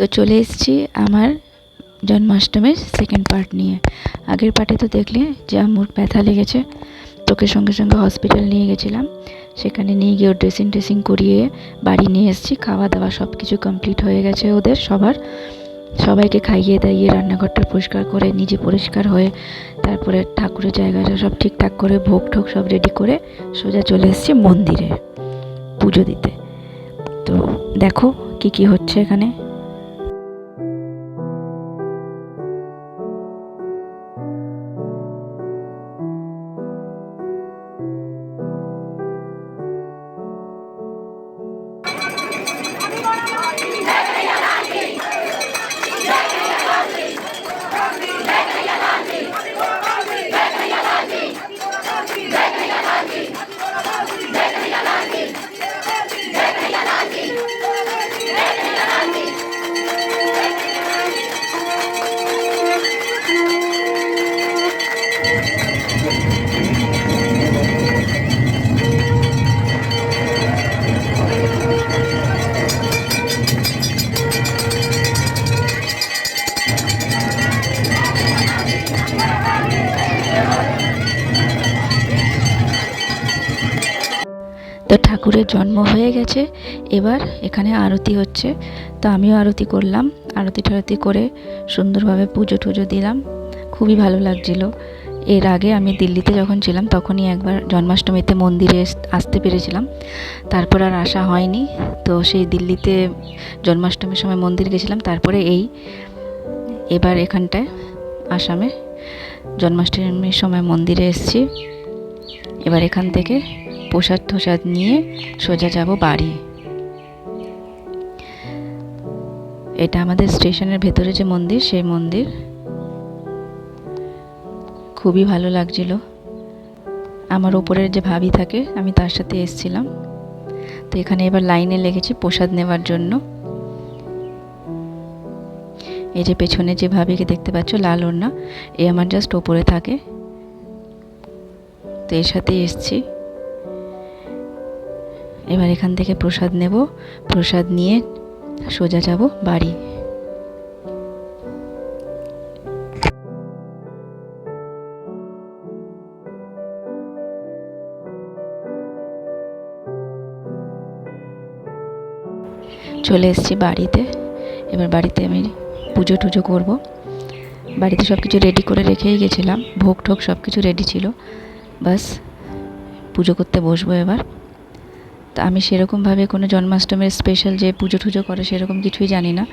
তো চলে এসেছি আমার জন্মাষ্টমীর সেকেন্ড পার্ট নিয়ে। আগের পার্টে তো দেখলে যে আম্মুর ব্যথা লেগেছে, তোকে সঙ্গে সঙ্গে হসপিটাল নিয়ে গেছিলাম। সেখানে নিয়ে গিয়ে ড্রেসিং ট্রেসিং করিয়ে বাড়ি নিয়ে এসেছি। খাওয়া দাওয়া সব কিছু কমপ্লিট হয়ে গেছে ওদের সবার। সবাইকে খাইয়ে দাইয়ে রান্নাঘরটা পরিষ্কার করে নিজে পরিষ্কার হয়ে তারপরে ঠাকুরের জায়গাটা সব ঠিকঠাক করে ভোগ ঠোক সব রেডি করে সোজা চলে এসেছি মন্দিরে পুজো দিতে। তো দেখো কি কি হচ্ছে এখানে। তো ঠাকুরের জন্ম হয়ে গেছে, এবার এখানে আরতি হচ্ছে। তো আমিও আরতি করলাম, আরতি টারতি করে সুন্দরভাবে পুজো টুজো দিলাম। খুবই ভালো লাগছিল। এর আগে আমি দিল্লিতে যখন ছিলাম, তখনই একবার জন্মাষ্টমীতে মন্দিরে আসতে পেরেছিলাম। তারপর আর আসা হয়নি। তো সেই দিল্লিতে জন্মাষ্টমীর সময় মন্দির গেছিলাম, তারপরে এই। এবার এখানটায় আসামে জন্মাষ্টমীর সময় মন্দিরে এসেছি। এবার এখান থেকে প্রসাদ টোসাদ নিয়ে সোজা যাব বাড়ি। এটা আমাদের স্টেশনের ভেতরে যে মন্দির, সেই মন্দির। খুবই ভালো লাগছিল। আমার ওপরের যে ভাবি থাকে, আমি তার সাথে এসছিলাম। তো এখানে এবার লাইনে লেগেছি প্রসাদ নেওয়ার জন্য। এই যে পেছনে যে ভাবিকে দেখতে পাচ্ছ, লাল ওড়না, এ আমার জাস্ট ওপরে থাকে। তো এর সাথে এসছি। এবার এখান থেকে প্রসাদ নেব। প্রসাদ নিয়ে সোজা যাব বাড়ি। চলে এসেছি বাড়িতে। এবার বাড়িতে আমি পুজো টুজো করব। বাড়িতে সব কিছু রেডি করে রেখেই গেছিলাম। ভোগ ঠোক সব কিছু রেডি ছিল। বাস, পুজো করতে বসবো এবার। তা আমি সেরকমভাবে কোনো জন্মাষ্টমীর স্পেশাল যে পুজো টুজো করে সেরকম কিছুই জানি না।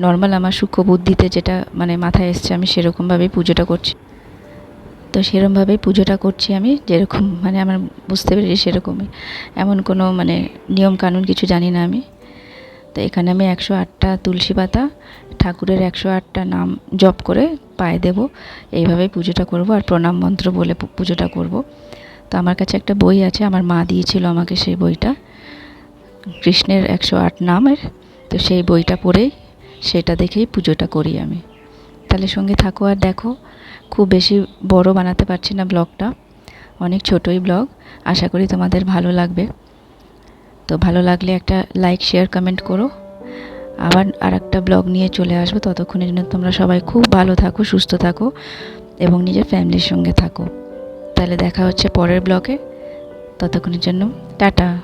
নর্মাল আমার সূক্ষ্ম বুদ্ধিতে যেটা মানে মাথায় এসছে আমি সেরকমভাবেই পুজোটা করছি। তো সেরকমভাবেই পুজোটা করছি আমি, যেরকম মানে আমার বুঝতে পেরেছি সেরকমই। এমন কোনো মানে নিয়ম কানুন কিছু জানি না আমি। তো এখানে আমি একশো আটটা তুলসী পাতা ঠাকুরের একশো আটটা নাম জপ করে পায়ে দেব। এইভাবেই পুজোটা করব আর প্রণাম মন্ত্র বলে পুজোটা করব। তো আমার কাছে একটা বই আছে, আমার মা দিয়েছিল আমাকে সেই বইটা। কৃষ্ণের একশো আট নামের, তো সেই বইটা পড়েই সেটা দেখেই পুজোটা করি আমি। তাহলে সঙ্গে থাকো আর দেখো, খুব বেশি বড় বানাতে পারছি না ব্লগটা, অনেক ছোটই ব্লগ, আশা করি তোমাদের ভালো লাগবে। তো ভালো লাগলে একটা লাইক, শেয়ার, কমেন্ট করো। আবার আর একটা ব্লগ নিয়ে চলে আসব। ততক্ষণের জন্য তোমরা সবাই খুব ভালো থাকো, সুস্থ থাকো এবং নিজের ফ্যামিলির সঙ্গে থাকো। তাহলে দেখা হচ্ছে পরের ব্লগে। ততক্ষণের জন্য টাটা।